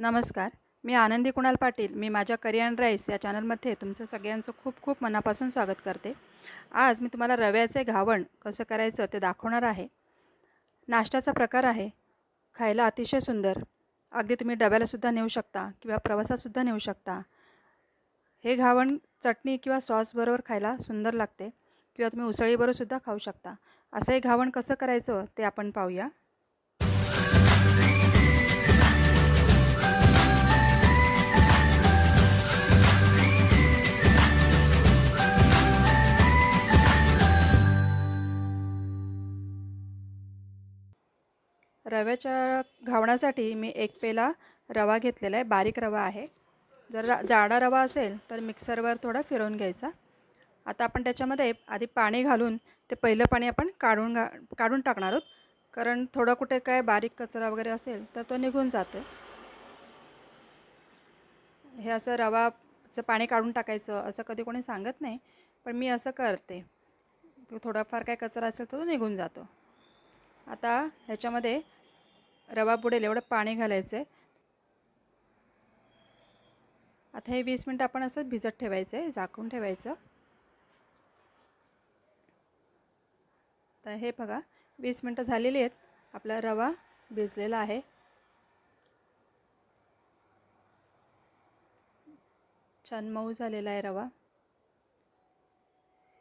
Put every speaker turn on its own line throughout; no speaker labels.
नमस्कार. मी आनंदी कुणाल पाटील. मी माझ्या करी अँड राईस या चॅनलमध्ये तुमचं सगळ्यांचं खूप खूप मनापासून स्वागत करते. आज मी तुम्हाला रव्याचे घावण कसं करायचं ते दाखवणार आहे. नाश्त्याचा प्रकार आहे. खायला अतिशय सुंदर. अगदी तुम्ही डब्यालासुद्धा नेऊ शकता किंवा प्रवासातसुद्धा नेऊ शकता. हे घावण चटणी किंवा सॉसबरोबर खायला सुंदर लागते किंवा तुम्ही उसळीबरोबरसुद्धा खाऊ शकता. असं हे घावण कसं करायचं ते आपण पाहूया. रव्याच्या घावण्यासाठी मी एक पेला रवा घेतलेला आहे बारीक रवा आहे. जर जाडा रवा असेल तर मिक्सरवर थोडा फिरवून घ्यायचा. आता आपण त्याच्यामध्ये आधी पाणी घालून ते पहिलं पाणी आपण काढून घा काढून टाकणार आहोत. कारण थोडं कुठे काय बारीक कचरा वगैरे असेल तर तो निघून जातो. हे असं रवाचं पाणी काढून टाकायचं असं कधी कोणी सांगत नाही पण मी असं करते. तो थोडाफार काय कचरा असेल तर तो निघून जातो. आता ह्याच्यामध्ये रवा बुडेल एवढं पाणी घालायचं आहे आता हे वीस मिनटं आपण असंच भिजत ठेवायचं आहे झाकून ठेवायचं. तर हे बघा वीस मिनटं झालेली आहेत. आपला रवा भिजलेला आहे. छान मऊ झालेला आहे रवा.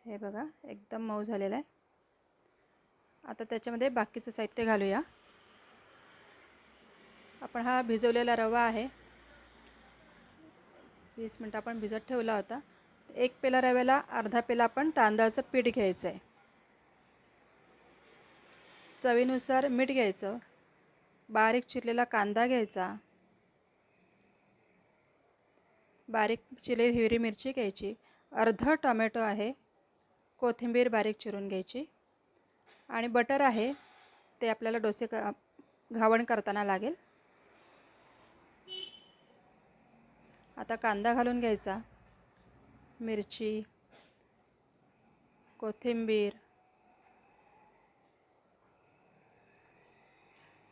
हे बघा एकदम मऊ झालेला आहे. आता त्याच्यामध्ये बाकीचं साहित्य घालूया. आपण हा भिजवलेला रवा आहे. वीस मिनटं आपण भिजत ठेवला होता. एक पेला रव्याला अर्धा पेला आपण तांदळाचं पीठ घ्यायचं आहे चवीनुसार मीठ घ्यायचं. बारीक चिरलेला कांदा घ्यायचा. बारीक चिरलेली हिरवी मिरची घ्यायची. अर्ध टोमॅटो आहे. कोथिंबीर बारीक चिरून घ्यायची. आणि बटर आहे. ते आपल्याला डोसे घावण करताना लागेल. आता कांदा घालून घ्यायचा. मिरची कोथिंबीर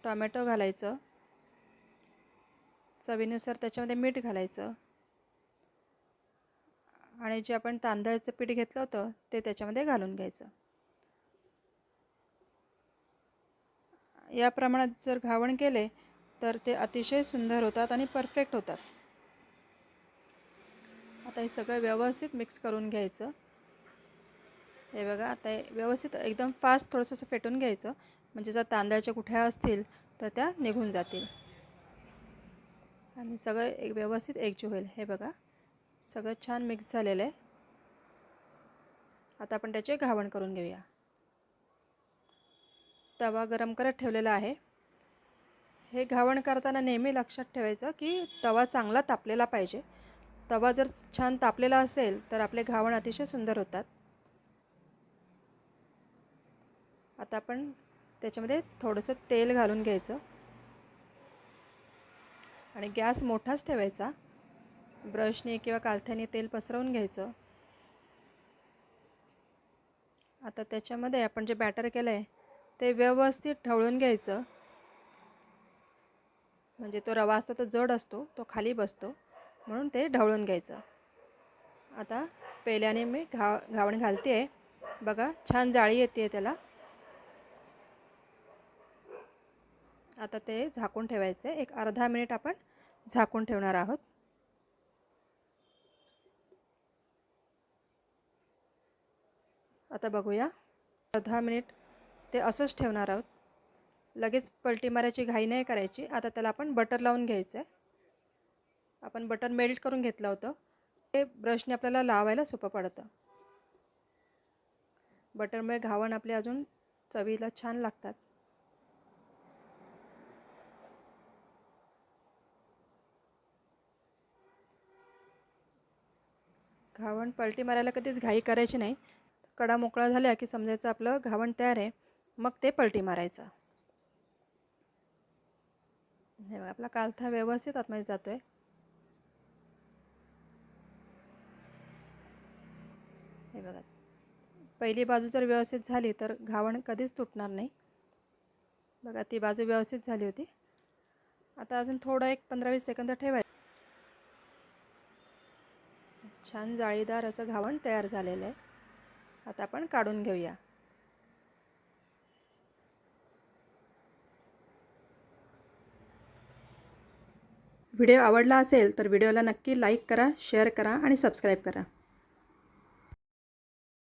टोमॅटो घालायचं. चवीनुसार त्याच्यामध्ये मीठ घालायचं. आणि जे आपण तांदळाचं पीठ घेतलं होतं ते त्याच्यामध्ये घालून घ्यायचं. या प्रमाणात जर घावण केले तर ते अतिशय सुंदर होतात आणि परफेक्ट होतात. आता हे सगळं व्यवस्थित मिक्स करून घ्यायचं. हे बघा आता हे व्यवस्थित एकदम फास्ट थोडंसं असं फेटून घ्यायचं. म्हणजे जर तांदळाच्या कुठ्या असतील तर त्या निघून जातील. आणि सगळं एक व्यवस्थित एकजीव होईल. हे बघा सगळं छान मिक्स झालेलं आहे. आता आपण त्याचे घावण करून घेऊया. तवा गरम करत ठेवलेला आहे. हे घावण करताना नेहमी लक्षात ठेवायचं की तवा चांगला तापलेला पाहिजे. तवा जर छान तापलेला असेल तर आपले घावण अतिशय सुंदर होतात. आता आपण त्याच्यामध्ये थोडंसं तेल घालून घ्यायचं. आणि गॅस मोठाच ठेवायचा. ब्रशने किंवा कालथ्याने तेल पसरवून घ्यायचं. आता त्याच्यामध्ये आपण जे बॅटर केलं आहे ते व्यवस्थित ढवळून घ्यायचं. म्हणजे तो रवा असतो तो जड असतो तो खाली बसतो. म्हणून ते ढवळून घ्यायचं. आता पेल्याने मी घाव घावण घालते आहे बघा छान जाळी येते आहे त्याला. आता ते झाकून ठेवायचं आहे एक अर्धा मिनिट आपण झाकून ठेवणार आहोत. आता बघूया. अर्धा मिनिट ते असंच ठेवणार आहोत. लगेच पलटी मारायची घाई नाही करायची. आता त्याला आपण बटर लावून घ्यायचं आहे आपण बटर मेल्ट करून घेतलं होतं. ते ब्रशने आपल्याला लावायला सोपं पडतं. बटरमुळे घावण आपले अजून चवीला छान लागतात. घावण पलटी मारायला कधीच घाई करायची नाही. कडा मोकळा झाल्या की समजायचं आपलं घावण तयार आहे मग ते पलटी मारायचं. हे आपला कालथा व्यवस्थित आतमध्ये जातो आहे हे बघा. पहिली बाजू जर व्यवस्थित झाली तर घावण कधीच तुटणार नाही. बघा ती बाजू व्यवस्थित झाली होती. आता अजून थोडं एक पंधरा वीस सेकंद ठेवायचं. छान जाळीदार असं घावण तयार झालेलं आहे. आता आपण काढून घेऊया. व्हिडिओ आवडला असेल तर व्हिडिओला नक्की लाईक करा शेअर करा आणि सबस्क्राईब करा.